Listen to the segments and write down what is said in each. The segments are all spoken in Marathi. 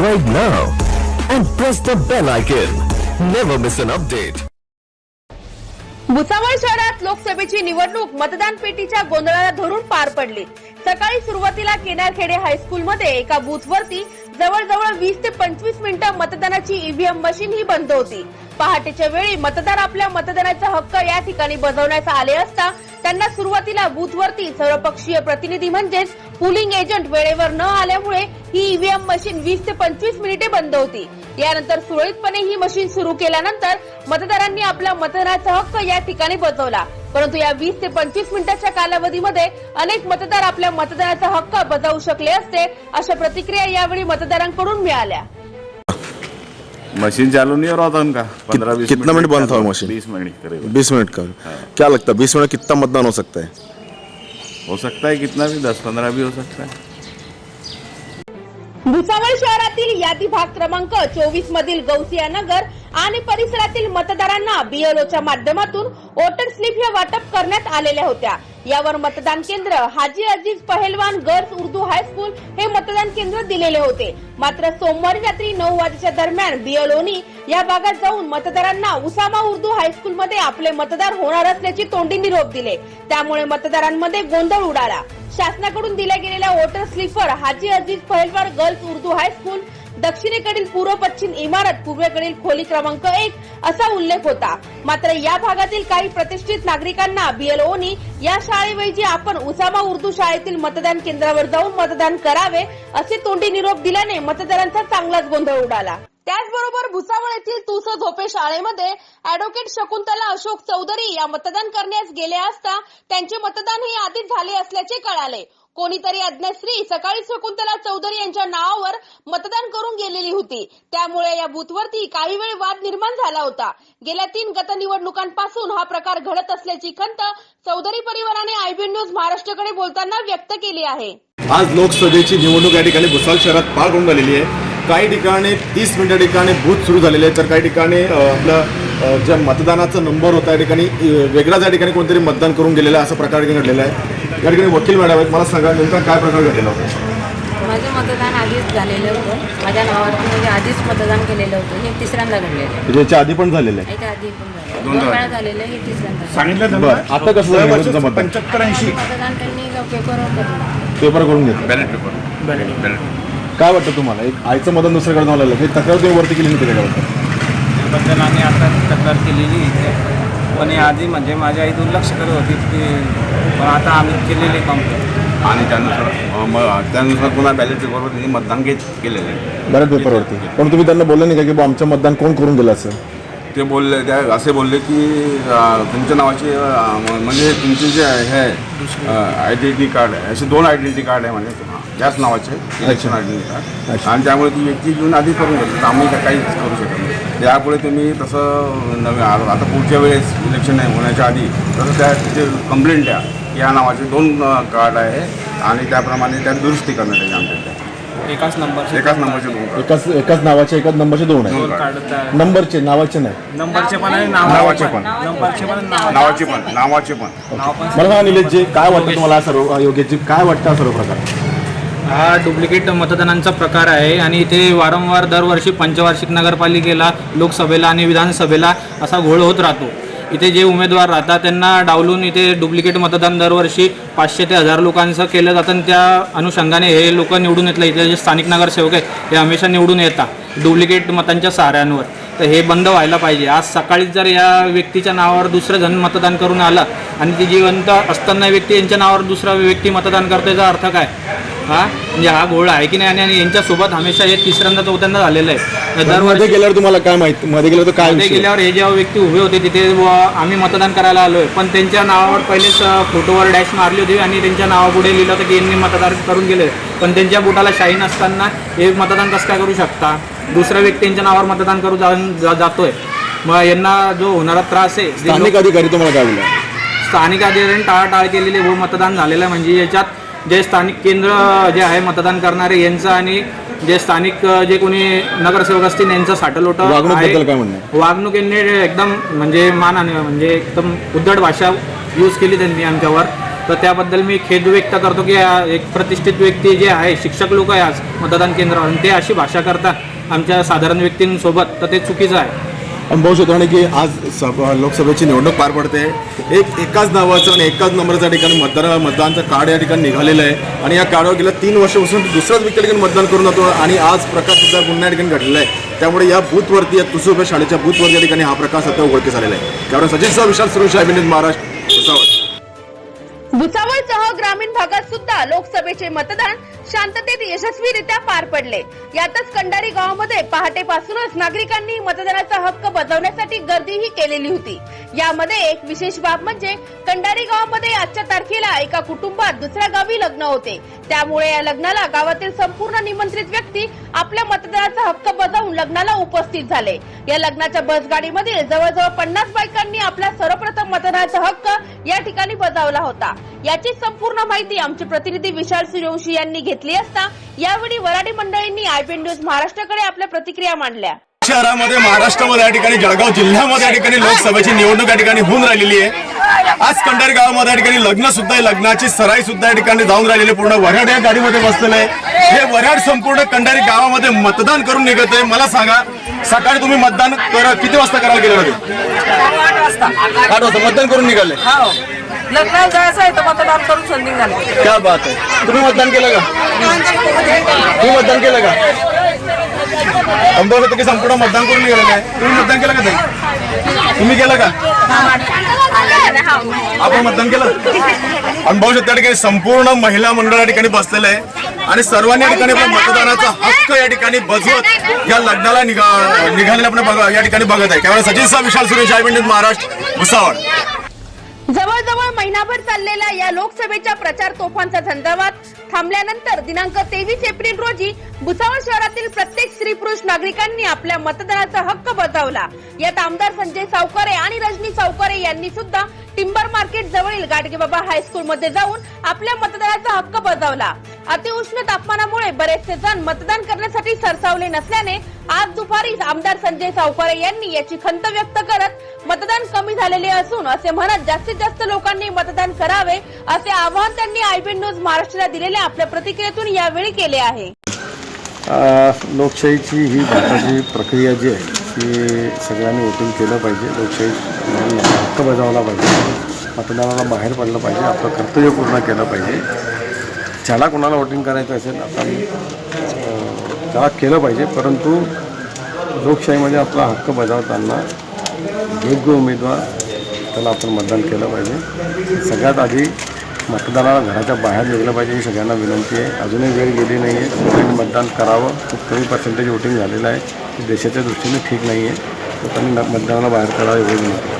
Subscribe now and press the bell icon. Never miss an update. Bhusawal शहरात लोकसभेची निवडणूक मतदान पेटीच्या गोंधळाला धरून पार पडली सकाळी सुरुवातीला केनारखेडे हायस्कूलमध्ये एका बूथवरती जवळजवळ वीस ते पंचवीस मिनिटं मतदानाची ईव्हीएम मशीन ही बंद होती. पहाटेच्या वेळी मतदार आपल्या मतदानाचा हक्क या ठिकाणी बजावण्यास आले असता त्यांना सुरुवातीला बूथवरती सर्वपक्षीय प्रतिनिधी म्हणजेच पुलिंग एजंट वेळेवर न आल्यामुळे ही ईव्हीएम मशीन वीस ते पंचवीस मिनिटे बंद होती. यानंतर सुरळीतपणे ही मशीन सुरू केल्यानंतर मतदारांनी आपला मतदानाचा हक्क या ठिकाणी बजावला. परंतु या वीस ते पंचवीस मिनिटाच्या कालावधीमध्ये अनेक मतदार आपल्या मतदानाचा हक्क बजावू शकले असते अशा प्रतिक्रिया यावेळी मतदारांकडून मिळाल्या. मशीन चालू नहीं हो रहा था उनका पंद्रह बीस कितना मिनट बंद था मशीन? बीस मिनट करीब बीस. मिनट का? क्या लगता है? बीस मिनट कितना मतदान हो सकता है? हो सकता है कितना भी दस पंद्रह भी हो सकता है। भुसावळ शहरातील यादी भाग क्रमांक चोवीस मधील गौसिया नगर आणि परिसरातील मतदारांना बीएलओच्या माध्यमातून वोटर स्लिप हे वाटप करण्यात आलेल्या होत्या. यावर मतदान केंद्र हाजी अजीज पहलवान गर्ल्स उर्दू हायस्कूल हे मतदान केंद्र दिलेले होते. मात्र सोमवारी रात्री नऊ वाजेच्या दरम्यान बियलोनी या भागात जाऊन मतदारांना उसामा उर्दू हायस्कूलमध्ये आपले मतदार होणार असल्याची तोंडी निरोप दिले. त्यामुळे मतदारांमध्ये गोंधळ उडाला. शासनाकडून दिल्या गेलेल्या वोटर स्लीपर हाजी अजीज पहलवार गर्ल्स उर्दू हायस्कूल दक्षिणेकडील पूर्व पश्चिम इमारत पूर्वेकडील खोली क्रमांक एक असा उल्लेख होता. मात्र या भागातील काही प्रतिष्ठित नागरिकांना बीएलओनी या शाळेऐवजी आपण उसामा उर्दू शाळेतील मतदान केंद्रावर जाऊन मतदान करावे असे तोंडी निरोप दिल्याने मतदारांचा चांगलाच गोंधळ उडाला. त्याचबरोबर भुसावळ येथील तुस झोपे शाळेमध्ये अॅडव्होकेट शकुंतला अशोक चौधरी या मतदान करण्यास गेले असता त्यांचे मतदान हे आधीच झाले असल्याचे कळाले. कोणीतरी अज्ञाश्री सकाळी शकुंतला चौधरी यांच्या नावावर मतदान करून गेलेली होती. त्यामुळे या बूथवरती काही वेळ वाद निर्माण झाला होता. गेल्या तीन गत निवडणुकांपासून हा प्रकार घडत असल्याची खंत चौधरी परिवाराने आयबी न्यूज महाराष्ट्रकडे बोलताना व्यक्त केली आहे. आज लोकसभेची निवडणूक या ठिकाणी भुसावळ शहरात पार होऊन झालेली आहे. काही ठिकाणी तीस मिनिटा ठिकाणी बूथ सुरू झालेले आहे तर काही ठिकाणी आपलं ज्या मतदानाचा नंबर होता या ठिकाणी वेगळा त्या ठिकाणी कोणतरी मतदान करून गेलेलं आहे. असा प्रकार घडलेला आहे. या ठिकाणी वकील मॅडम आहेत. मला सांगा नेमका काय प्रकार घडलेला होता? माझं मतदान आधीच झालेलं होतं. माझ्या नावावरती म्हणजे आधीच मतदान केलेलं होतं. हे तिसऱ्यांदा घडलेलं आहे. याच्या आधी पण झालेलं आहे? याच्या आधी पण झालं दोन वेळा झालेलं आहे हे तिसऱ्यांदा झालं. सांगितलं बरं. आता कसं झालं? तुमचं मतदान. पंच्याहत्तर ऐंशी. मतदान त्यांनी पेपरवर करून पेपर करून घेतलं. बैलेट पेपर बैलेट काय वाटतं तुम्हाला? एक आईचं मतदान दुसऱ्याकडे झालं हे तक्रार तुम्ही वरती केली आम्ही आता तक्रार केलेली पण आधी म्हणजे माझी आई दुर्लक्ष करत होती की पण आता आम्ही केलेली कंप्लेंट आणि त्यानुसार अ, म- त्यानुसार पुन्हा बॅलेट पेपरवर त्यांनी मतदान घेत केलेलं आहे. बऱ्याच पेपरवरती. पण तुम्ही त्यांना बोलले नाही का की बुवा आमचं मतदान कोण करून गेलं असं? ते बोलले त्या असे बोलले की अ, तुमच्या नावाचे अ, म- म्हणजे तुमचे जे आहे आयडेंटिटी कार्ड आहे असे दोन आयडेंटिटी कार्ड आहे म्हणजे त्याच नावाचे इलेक्शन आयडेंटिटी कार्ड आणि त्यामुळे ती व्यक्ती घेऊन आधी करून घेतली. तर आम्ही का- काहीच करू शकत यापुढे तुम्ही तसं नवीन आ- आता पुढच्या वेळेस इलेक्शन नाही होण्याच्या आधी तसं त्या तिथे कंप्लेंट द्या या नावाचे दोन कार्ड आहे आणि त्याप्रमाणे त्यात दुरुस्ती करण्यात येईल आमच्या. एकाच नंबरचे एकाच नंबरचे दोन एकाच एकाच नावाचे एकाच नंबरचे दोन आहे दोन कार्ड त्या- नंबरचे नावाचे नाही. नंबरचे पण आहे नावाचे पण. नंबरचे पण नाव नावाचे. पण नावाचे पण. मला सांगा निलेशजी काय वाटतं तुम्हाला सर्व योग्यजी काय वाटतं सर्व प्रकार? हा डुप्लिकेट मतदानांचा प्रकार आहे आणि इथे वारंवार दरवर्षी पंचवार्षिक नगरपालिकेला लोकसभेला आणि विधानसभेला असा घोळ होत राहतो. इथे जे उमेदवार राहतात त्यांना डावलून इथे डुप्लिकेट मतदान दरवर्षी पाचशे ते हजार लोकांचं केलं जातं आणि त्या अनुषंगाने हे लोक निवडून येतलं. इथे जे स्थानिक नगरसेवक आहेत हे हमेशा निवडून येतात. डुप्लिकेट मतांच्या सहाऱ्यांवर तर हे बंद व्हायला पाहिजे. आज सकाळीच जर या व्यक्तीच्या नावावर दुसरं जण मतदान करून आलं आणि ती जिवंत असताना व्यक्ती यांच्या नावावर दुसरा व्यक्ती मतदान करतो याचा अर्थ काय? हा? म्हणजे हा घोळ आहे की नाही? आणि यांच्यासोबत हमेशा हे तिसऱ्यांदा चौथ्यांदा झालेलं आहे. दरवर्षी गेल्यावर तुम्हाला काय माहिती? मध्ये गेल्यावर तर काय मध्ये? गेल्यावर हे जेव्हा व्यक्ती उभे होते तिथे आम्ही मतदान करायला आलोय. पण त्यांच्या नावावर पहिलेच फोटोवर डॅश मारली होती आणि त्यांच्या नावापुढे लिहिलं होतं की यांनी मतदान करून गेले. पण त्यांच्या बुटाला शाही नसताना हे मतदान कसं काय करू शकता? दुसऱ्या व्यक्ती यांच्या नावावर मतदान करू जा- जातोय. मग यांना जो होणारा त्रास आहे स्थानिक अधिकारी तुम्हाला काय बोलला? स्थानिक अधिकाऱ्यांनी टाळाटाळ केलेली व मतदान झालेलं आहे. म्हणजे याच्यात जे स्थानिक केंद्र जे आहे मतदान करणारे यांचं आणि जे स्थानिक जे कोणी नगरसेवक असतील यांचं साठलोट? वागणूक यांनी एकदम म्हणजे मान आणि म्हणजे एकदम उद्धट भाषा यूज केली त्यांनी आमच्यावर. तर त्याबद्दल मी खेद व्यक्त करतो की एक प्रतिष्ठित व्यक्ती जे आहे शिक्षक लोक आहे आज मतदान केंद्रावर. आणि ते अशी भाषा करतात आमच्या साधारण व्यक्तींसोबत तर ते चुकीचं आहे. अनुभव पाहू की आज सभ लोकसभेची निवडणूक पार पडते. एक एकाच नावाचं आणि एकाच नंबरच्या ठिकाणी मतदार मतदानचं कार्ड या ठिकाणी निघालेलं आहे. आणि या कार्डावर गेल्या तीन वर्षापासून दुसऱ्याच व्यक्ती ठिकाणी मतदान करून जातो आणि आज प्रकाश सुद्धा पुन्हा या ठिकाणी घडलेला आहे. त्यामुळे या बूथवरती या तुसुभ्या शाळेच्या बूथवरती या ठिकाणी हा प्रकार सध्या उघडकीस आलेला आहे. त्यामुळे सचिन सह विशाल सुरेश अभिनेत महाराष्ट्र. भुसावळसह ग्रामीण भागात सुद्धा लोकसभेचे मतदान शांततेत यशस्वीरित्या पार पडले. यातच कंडारी गावामध्ये पहाटेपासूनच नागरिकांनी मतदानाचा हक्क बजावण्यासाठी गर्दीही केलेली होती. यामध्ये एक विशेष बाब म्हणजे कंडारी गावामध्ये आजच्या तारखेला एका कुटुंबात दुसऱ्या गावी लग्न होते. त्यामुळे या लग्नाला गावातील संपूर्ण निमंत्रित व्यक्ती आपल्या मतदानाचा हक्क बजावून लग्नाला उपस्थित झाले. या लग्नाच्या बसगाडीमधील जवळजवळ पन्नास बायकांनी आपला सर्वप्रथम मतदानाचा हक्क या ठिकाणी बजावला होता. याची संपूर्ण माहिती आमचे प्रतिनिधी विशाल सूर्यवंशी यांनी घेतली असता यावेळी वराडी मंडळींनी आयपीएन न्यूज महाराष्ट्राकडे आपल्या प्रतिक्रिया मांडल्या. शहरामध्ये महाराष्ट्रामध्ये या ठिकाणी जळगाव जिल्ह्यामध्ये या ठिकाणी लोकसभेची निवडणूक या ठिकाणी होऊन राहिलेली आहे. आज कंडारी गावामध्ये या ठिकाणी लग्न सुद्धा आहे. लग्नाची सराई सुद्धा या ठिकाणी जाऊन राहिलेली आहे. पूर्ण वऱ्हाड या गाडीमध्ये बसलेलं आहे. हे वऱ्हाड संपूर्ण कंडारी गावामध्ये मतदान करून निघत आहे. मला सांगा सकाळी तुम्ही मतदान कर किती वाजता करायला गेले होते? आठ वाजता. आठ वाजता. मतदान करून निघाले. हो. लग्नाला जायचं आहे तर मतदान करून संधी झाले क्या बात आहे तुम्ही मतदान केलं का? तुम्ही मतदान केलं का? अमरावती की संपूर्ण मतदान करून निघालेलं आहे. तुम्ही मतदान केलं का ताई? तुम्ही केलं का? आपण मतदान केलं? अनुभव त्या ठिकाणी संपूर्ण महिला मंडळ या ठिकाणी बसलेलं आहे. आणि सर्वांनी या ठिकाणी मतदानाचा हक्क या ठिकाणी बजवत या लग्नाला निघा निघालेला आपण बघा या ठिकाणी बघत आहे. त्यामुळे सचिन सा विशाल सुरेश आय महाराष्ट्र भुसावळ. पूर्ण महिनाभर चाललेल्या या लोकसभेच्या प्रचार तोफांचा झंझावात थांबल्यानंतर दिनांक तेवीस एप्रिल रोजी भुसावळ शहरातील प्रत्येक स्त्री पुरुष नागरिकांनी आपल्या मतदानाचा हक्क बजावला. यात आमदार संजय सावकारे आणि रजनी सावकारे यांनी सुद्धा टिंबर मार्केट जवळील गाडगेबाबा हायस्कूल मध्ये जाऊन आपल्या मतदानाचा हक्क बजावला. अतिउष्ण तापमानामुळे बरेचसे जण मतदान करण्यासाठी सरसावले नसल्याने आज दुपारी आमदार संजय सावकारे यांनी याची खंत व्यक्त करत मतदान कमी झालेले असून असे म्हणत जास्तीत जास्त लोकांनी मतदान करावे असे आवाहन त्यांनी आयबीएन न्यूज महाराष्ट्राला दिलेल्या आपल्या प्रतिक्रियेतून यावेळी केले आहे. लोकशाहीची ही भारताची प्रक्रिया जी आहे की सगळ्यांनी वोटिंग केलं पाहिजे. लोकशाही हक्क बजावला पाहिजे. मतदानाला बाहेर पडलं पाहिजे. आपलं कर्तव्य पूर्ण केलं पाहिजे. ज्याला कोणाला वोटिंग करायचं असेल आता त्याला केलं पाहिजे. परंतु लोकशाहीमध्ये आपला हक्क बजावताना योग्य उमेदवार त्याला आपण मतदान केलं पाहिजे. सगळ्यात आधी मतदानाला घराच्या बाहेर निघलं पाहिजे ही सगळ्यांना विनंती आहे. अजूनही वेळ गेली नाही आहे. मतदान करावं. खूप कमी पर्सेंटेज वोटिंग झालेलं आहे. देशाच्या दृष्टीने ठीक नाही आहे. लोकांनी मतदानाला बाहेर करावं एवढी विनंती. आहे.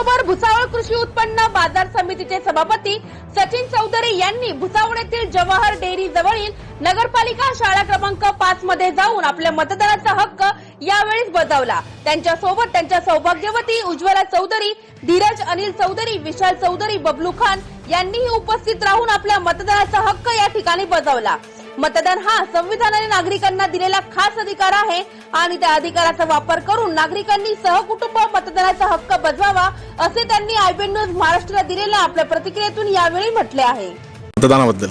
त्याचबरोबर भुसावळ कृषी उत्पन्न बाजार समितीचे सभापती सचिन चौधरी यांनी भुसावळ येथील जवाहर डेअरी जवळील नगरपालिका शाळा क्रमांक पाच मध्ये जाऊन आपल्या मतदानाचा हक्क यावेळीच बजावला. त्यांच्यासोबत त्यांच्या सौभाग्यवती उज्ज्वला चौधरी धीरज अनिल चौधरी विशाल चौधरी बबलू खान यांनीही उपस्थित राहून आपल्या मतदानाचा हक्क या ठिकाणी बजावला. मतदान हा संविधानाने नागरिकांना दिलेला खास अधिकार आहे. आणि त्या अधिकाराचा वापर करून नागरिकांनी सहकुटुंब मतदानाचा हक्क बजवावा असे त्यांनी आयबीएन न्यूज महाराष्ट्राला दिलेल्या आपल्या प्रतिक्रियेतून यावेळी म्हटले आहे. मतदानाबद्दल.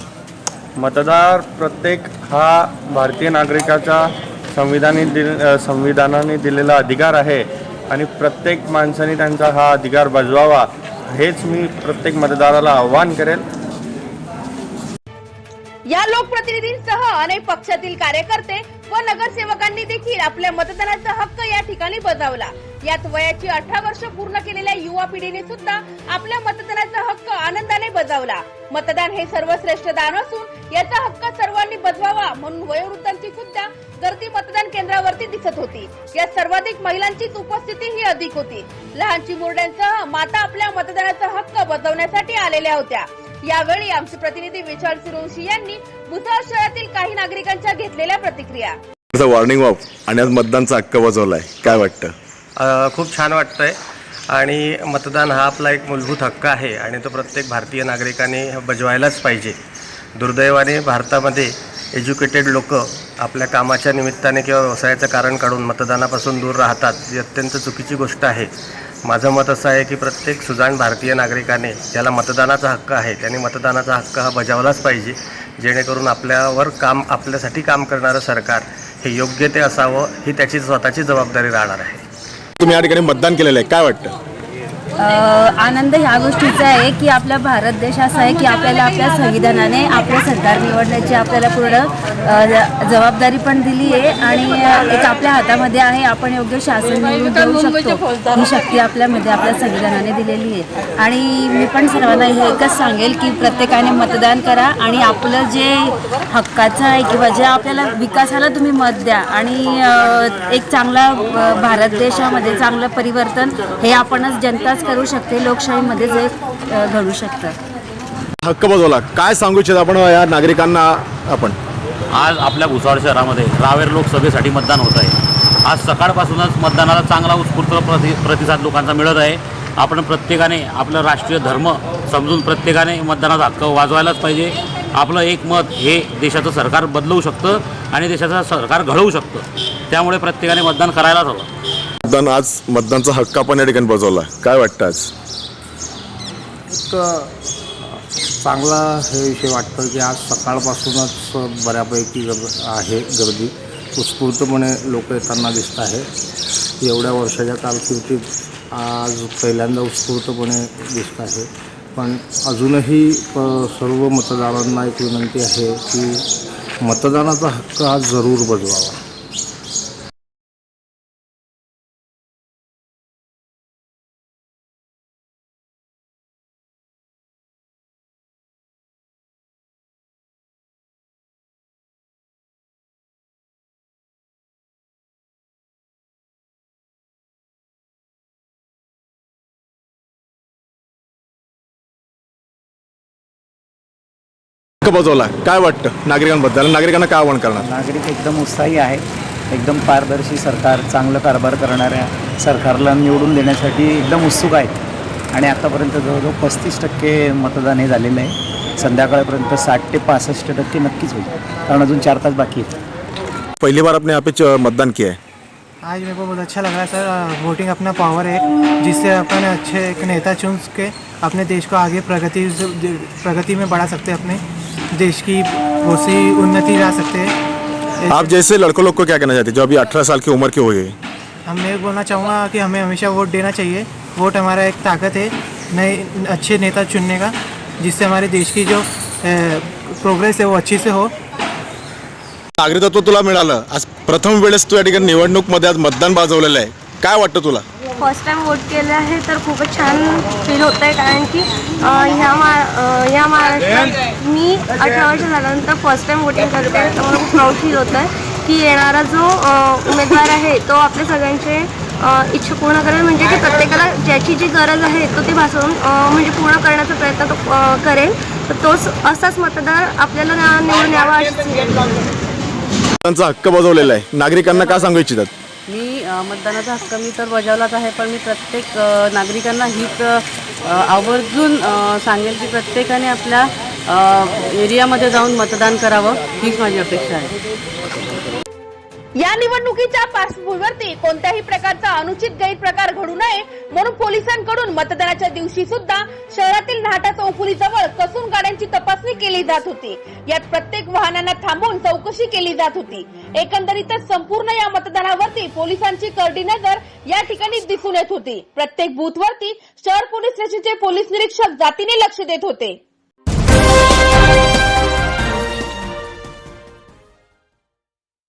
मतदार प्रत्येक हा भारतीय नागरिकाचा संविधानी दिल संविधानाने दिलेला अधिकार आहे. आणि प्रत्येक माणसाने त्यांचा हा अधिकार बजवावा हेच मी प्रत्येक मतदाराला आव्हान करेल. लोकप्रतिनिधींसह अनेक पक्षातील कार्यकर्ते व नगरसेवकांनी देखील आपल्या मतदानाचा हक्क या ठिकाणी बजावला. यात वयाची अठरा वर्ष पूर्ण केलेल्या युवा पिढीने सुद्धा आपल्या मतदानाचा हक्क आनंदाने बजावला. मतदान हे सर्वश्रेष्ठ दान असून याचा हक्क सर्वांनी बजवावा म्हणून वयोवृद्धांची सुद्धा गर्दी मतदान केंद्रावरती दिसत होती. यात सर्वाधिक महिलांचीच उपस्थिती ही अधिक होती. लहानची मुरड्यांसह माता आपल्या मतदानाचा हक्क बजावण्यासाठी आलेल्या होत्या. यावेळी आमचे प्रतिनिधी विशाल सुरवशी यांनी भुसावळ शहरातील काही नागरिकांच्या घेतलेल्या प्रतिक्रिया. वॉर्निंग ऑफ आणि आज मतदानचा हक्क बजावलाय. काय वाटतं? खूप छान वाटतं आहे आणि मतदान हा आपला एक मूलभूत हक्क आहे. आणि तो प्रत्येक भारतीय नागरिकाने बजवायलाच पाहिजे. दुर्दैवाने भारतामध्ये एज्युकेटेड लोक आपल्या कामाच्या निमित्ताने किंवा व्यवसायाचं कारण काढून मतदानापासून दूर राहतात ही अत्यंत चुकीची गोष्ट आहे. माझं मत असं आहे की प्रत्येक सुजाण भारतीय नागरिकाने ज्याला मतदानाचा हक्क आहे त्याने मतदानाचा हक्क हा बजावलाच पाहिजे. जेणेकरून आपल्यावर काम आपल्यासाठी काम करणारं सरकार हे योग्य ते असावं ही त्याची स्वतःची जबाबदारी राहणार आहे. तुम्ही या ठिकाणी मतदान केलेलं आहे. काय वाटतं? आनंद ह्या गोष्टीचा आहे की आपला भारत देश असा आहे की आपल्याला आपल्या संविधानाने आपलं सरकार निवडण्याची आपल्याला पूर्ण ज- जबाबदारी पण दिली आहे आणि एक आपल्या हातामध्ये आहे. आपण योग्य शासन निवडून देऊ शकतो. ही शक्ती आपल्यामध्ये आपल्या संविधानाने दिलेली आहे. आणि मी पण सर्वांना हे एकच सांगेल की प्रत्येकाने मतदान करा आणि आपलं जे हक्काचं आहे किंवा जे आपल्याला विकासाला तुम्ही मत द्या आणि एक चांगला भारत देशामध्ये चांगलं परिवर्तन हे आपणच जनताच करू शकते लोकशाहीमध्ये जे घडू शकतं. हक्क बजावला. काय सांगू इच्छित आपण या नागरिकांना आपण? आज आपल्या भुसावळ शहरामध्ये रावेर लोकसभेसाठी मतदान होत आहे. आज सकाळपासूनच मतदानाला चांगला उत्स्फूर्त प्रति प्रतिसाद लोकांचा मिळत आहे. आपण प्रत्येकाने आपलं राष्ट्रीय धर्म समजून प्रत्येकाने मतदानाचा हक्क वाजवायलाच पाहिजे. आपलं एक मत हे देशाचं सरकार बदलवू शकतं आणि देशाचं सरकार घडवू शकतं. त्यामुळे प्रत्येकाने मतदान करायलाच हवं. मतदान आज मतदानचा हक्क आपण या ठिकाणी बजावला. काय वाटतं आज? एक चांगला हे विषय वाटतं की आज सकाळपासूनच बऱ्यापैकी गर आहे गर्दी. उत्स्फूर्तपणे लोक येताना दिसत आहे. एवढ्या वर्षाच्या कारकिर्दीत आज पहिल्यांदा उत्स्फूर्तपणे दिसत आहे. पण अजूनही सर्व मतदारांना एक विनंती आहे की मतदानाचा हक्क हा जरूर बजवावा. बजावला काय वाटतं नागरिकांबद्दल? नागरिकांना काय आवाहन करणार? नागरिक एकदम उत्साही आहे. एकदम पारदर्शी सरकार चांगलं कारभार करणाऱ्या सरकारला निवडून देण्यासाठी एकदम उत्सुक आहेत. आणि आतापर्यंत जवळजवळ पस्तीस टक्के मतदान हे झालेलं आहे. संध्याकाळपर्यंत साठ ते पासष्ट टक्के नक्कीच होईल. कारण अजून चार तास बाकी आहेत. पहिली बार आपने यहाँ पे च- मतदान किया है? आज मेरे को बहुत अच्छा लग रहा है सर। वोटिंग अपना पावर है जिससे अपन अच्छे एक नेता चुन के अपने देश को आगे प्रगति प्रगति में बढ़ा सकते हैं अपने। देश की बहुत सी उन्नति ला सकते हैं। आप जैसे लड़कों लोग को क्या कहना चाहते हैं? जो अभी अठारह साल की उम्र के हैं? हम मैं बोलना चाहूँगा कि हमें हमेशा वोट देना चाहिए। वोट हमारा एक ताकत है नए अच्छे नेता चुनने का जिससे हमारे देश की जो प्रोग्रेस है वो अच्छी से हो। नागरिकत्व तुला मिळालं. आज प्रथम वेळेस तू या ठिकाणी निवडणूकमध्ये आज मतदान बाजवलेलं आहे. काय वाटतं तुला? फर्स्ट टाइम वोट केलं आहे तर खूपच छान फील होतं आहे कारण की ह्या मा ह्या महाराष्ट्रात मी अठरा वर्ष झाल्यानंतर फर्स्ट टाइम वोटिंग करते आहे तर मला खूप प्राऊड फील होतं आहे की येणारा जो उमेदवार आहे तो आपल्या सगळ्यांचे इच्छा पूर्ण करेल. म्हणजे की प्रत्येकाला ज्याची जी गरज आहे तो ती भासवून म्हणजे पूर्ण करण्याचा प्रयत्न तो करेल. तर तोच असाच मतदार आपल्याला निवडून यावा अशी त्यांचा हक्क बजावलेला आहे. नागरिकांना काय सांगू इच्छितात? मी मतदानाचा हक्क मी तर बजावलाच आहे पण मी प्रत्येक नागरिकांना हीच आवर्जून सांगेल की प्रत्येकाने आपल्या एरियामध्ये जाऊन मतदान करावं हीच माझी अपेक्षा आहे. या निवडणुकीच्या पार्श्वभूमीवरती कोणत्याही प्रकारचा अनुचित गैरप्रकार घडू नये म्हणून पोलिसांकडून मतदानाच्या दिवशी सुद्धा शहरातील नाटा चौफुली जवळ कसून गाड्यांची तपासणी केली जात होती. यात प्रत्येक वाहनांना थांबवून चौकशी केली जात होती. एकंदरीतच संपूर्ण या मतदानावरती पोलिसांची करडी नजर या ठिकाणी दिसून येत होती. प्रत्येक बूथवरती शहर पोलीस स्टेशनचे पोलीस निरीक्षक जातीने लक्ष देत होते.